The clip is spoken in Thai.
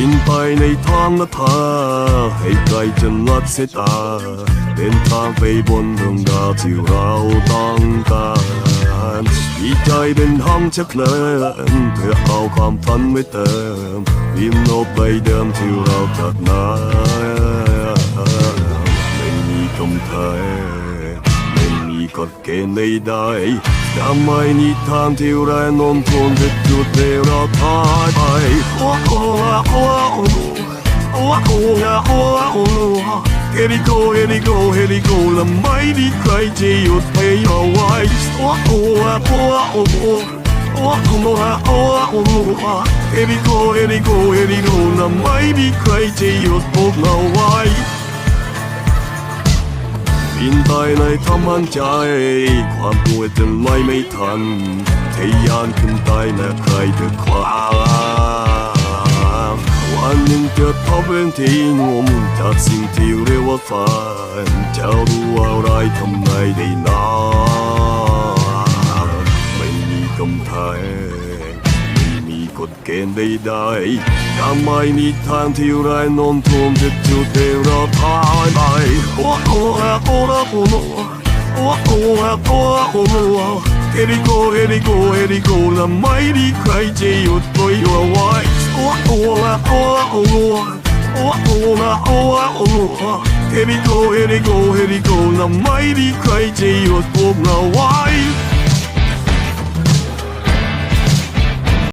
บินไปในทางนาทาให้ไกลจนลัดสายตา เดินทางไปบนดวงดาวที่เราต้องการดีใจเป็นห้องชักเลินเพื่อเอาความฝันไว้เติมบินโลกใบเดิมที่เราจากมาไม่มีกำแพงไม่มีกฎเกณฑ์ใดๆ ทำไมนิทานที่แรงโน้มถ่วงจะจุดในเราพายไปโอ้โอ้โอ้โอ้ Oh, oh, oh, oh, oh, here we go, here we go, here we go และไม่มีใครจะหยุดให้เอาไว้ Oh, oh, oh, oh, oh, oh, oh, oh, oh, here we go, here we go, here we go และไม่มีใครจะหยุดพวกเราไว้ บินไปในทำมันใจ ความกลัวจะไล่ไม่ทันทะยานขึ้นไปแม้ใครจะคว้าวันหนึ่งเกิดพบเรื่องที่งมจากสิ่งที่เรียกว่าฝันจะรู้อะไรทำไมได้นานไม่มีกำแพงไม่มีกฎเกณฑ์ใดๆทำไมนิทานที่ไรายโน้มถ่วงจะจุดให้เราพายไป 我哭啊哭了哭了，我哭啊哭啊哭了，嘿哩哭嘿哩哭嘿哩哭了，买哩开这又对了我，我哭啊哭啊哭了，我哭啊哭啊哭了。Here we go, here we go, here we go. Now mighty cry, J, you're full now. Why?